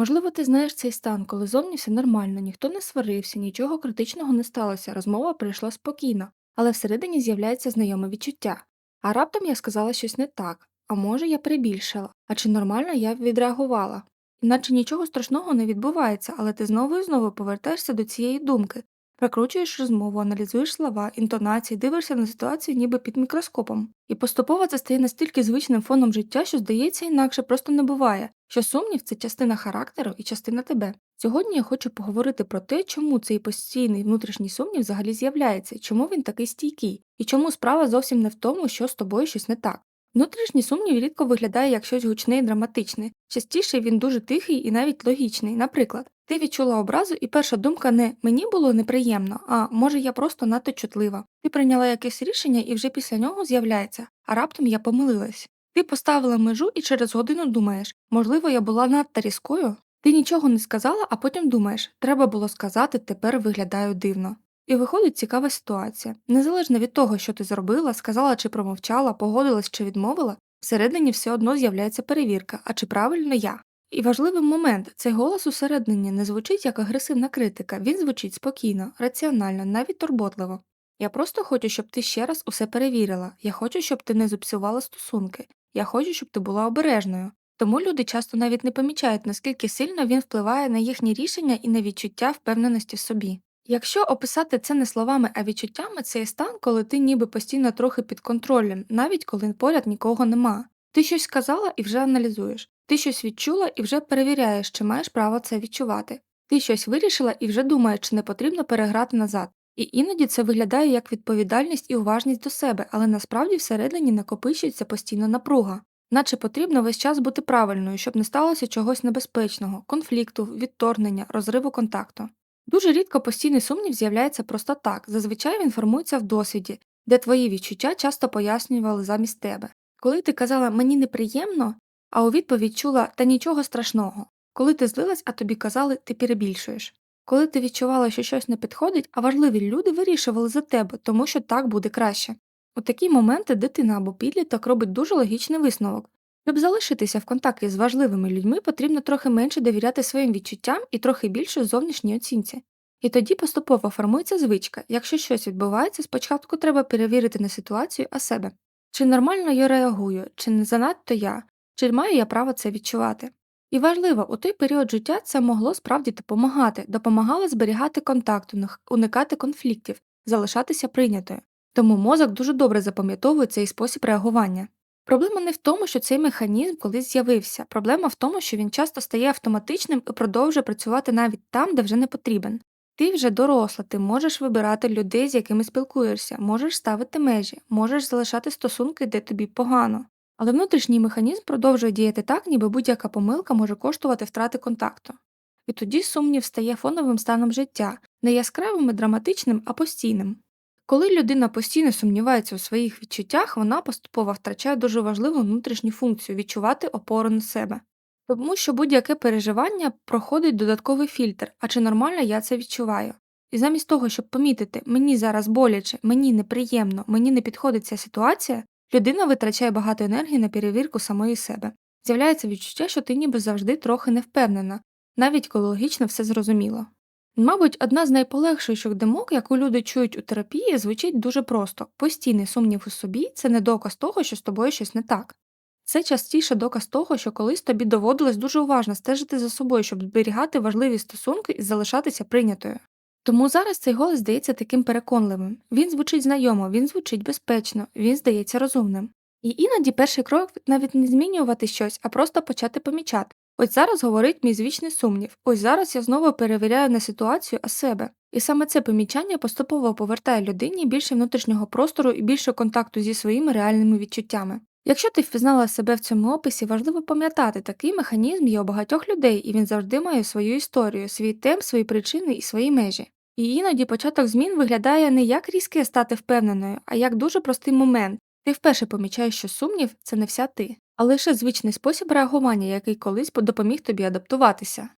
Можливо, ти знаєш цей стан, коли зовні все нормально, ніхто не сварився, нічого критичного не сталося, розмова прийшла спокійно, але всередині з'являється знайоме відчуття. А раптом я сказала щось не так, а може я перебільшила, а чи нормально я відреагувала. Іначе нічого страшного не відбувається, але ти знову і знову повертаєшся до цієї думки, прокручуєш розмову, аналізуєш слова, інтонації, дивишся на ситуацію ніби під мікроскопом. І поступово це стає настільки звичним фоном життя, що здається інакше просто не буває, що сумнів це частина характеру і частина тебе. Сьогодні я хочу поговорити про те, чому цей постійний внутрішній сумнів взагалі з'являється, чому він такий стійкий, і чому справа зовсім не в тому, що з тобою щось не так. Внутрішній сумнів рідко виглядає як щось гучне і драматичне, частіше він дуже тихий і навіть логічний. Наприклад, ти відчула образу, і перша думка не мені було неприємно, а може я просто надто чутлива. Ти прийняла якесь рішення і вже після нього з'являється, а раптом я помилилась. Ти поставила межу і через годину думаєш, можливо, я була надто різкою. Ти нічого не сказала, а потім думаєш, треба було сказати, тепер виглядаю дивно. І виходить цікава ситуація. Незалежно від того, що ти зробила, сказала чи промовчала, погодилась чи відмовила, всередині все одно з'являється перевірка, а чи правильно я. І важливий момент цей голос усередині не звучить як агресивна критика, він звучить спокійно, раціонально, навіть турботливо. Я просто хочу, щоб ти ще раз усе перевірила. Я хочу, щоб ти не зіпсувала стосунки. Я хочу, щоб ти була обережною. Тому люди часто навіть не помічають, наскільки сильно він впливає на їхні рішення і на відчуття впевненості в собі. Якщо описати це не словами, а відчуттями, це є стан, коли ти ніби постійно трохи під контролем, навіть коли поряд нікого нема. Ти щось сказала і вже аналізуєш. Ти щось відчула і вже перевіряєш, чи маєш право це відчувати. Ти щось вирішила і вже думаєш, чи не потрібно переграти назад. І іноді це виглядає як відповідальність і уважність до себе, але насправді всередині накопичується постійна напруга. Наче потрібно весь час бути правильною, щоб не сталося чогось небезпечного, конфлікту, відторгнення, розриву контакту. Дуже рідко постійний сумнів з'являється просто так, зазвичай він формується в досвіді, де твої відчуття часто пояснювали замість тебе. Коли ти казала мені неприємно, а у відповідь чула та нічого страшного, коли ти злилась, а тобі казали ти перебільшуєш. Коли ти відчувала, що щось не підходить, а важливі люди вирішували за тебе, тому що так буде краще. У такі моменти дитина або підліток робить дуже логічний висновок. Щоб залишитися в контакті з важливими людьми, потрібно трохи менше довіряти своїм відчуттям і трохи більше зовнішній оцінці. І тоді поступово формується звичка якщо щось відбувається, спочатку треба перевірити не ситуацію, а себе. Чи нормально я реагую, чи не занадто я, чи маю я право це відчувати. І важливо, у той період життя це могло справді допомагати, допомагало зберігати контакт, уникати конфліктів, залишатися прийнятою. Тому мозок дуже добре запам'ятовує цей спосіб реагування. Проблема не в тому, що цей механізм колись з'явився, проблема в тому, що він часто стає автоматичним і продовжує працювати навіть там, де вже не потрібен. Ти вже доросла, ти можеш вибирати людей, з якими спілкуєшся, можеш ставити межі, можеш залишати стосунки, де тобі погано. Але внутрішній механізм продовжує діяти так, ніби будь-яка помилка може коштувати втрати контакту. І тоді сумнів стає фоновим станом життя, не яскравим і драматичним, а постійним. Коли людина постійно сумнівається у своїх відчуттях, вона поступово втрачає дуже важливу внутрішню функцію відчувати опору на себе. Тому що будь-яке переживання проходить додатковий фільтр, а чи нормально я це відчуваю. І замість того, щоб помітити, мені зараз боляче, мені неприємно, мені не підходить ця ситуація, людина витрачає багато енергії на перевірку самої себе. З'являється відчуття, що ти ніби завжди трохи не впевнена, навіть коли логічно все зрозуміло. Мабуть, одна з найполегшіших думок, яку люди чують у терапії, звучить дуже просто постійний сумнів у собі це не доказ того, що з тобою щось не так. Це частіше доказ того, що колись тобі доводилось дуже уважно стежити за собою, щоб зберігати важливі стосунки і залишатися прийнятою. Тому зараз цей голос здається таким переконливим він звучить знайомо, він звучить безпечно, він здається розумним. І іноді перший крок навіть не змінювати щось, а просто почати помічати. Ось зараз говорить мій звічний сумнів, ось зараз я знову перевіряю не ситуацію, а себе. І саме це помічання поступово повертає людині більше внутрішнього простору і більше контакту зі своїми реальними відчуттями. Якщо ти впізнала себе в цьому описі, важливо пам'ятати, такий механізм є у багатьох людей, і він завжди має свою історію, свій темп, свої причини і свої межі. І іноді початок змін виглядає не як різке стати впевненою, а як дуже простий момент. Ти вперше помічаєш, що сумнів це не вся ти, а лише звичний спосіб реагування, який колись допоміг тобі адаптуватися.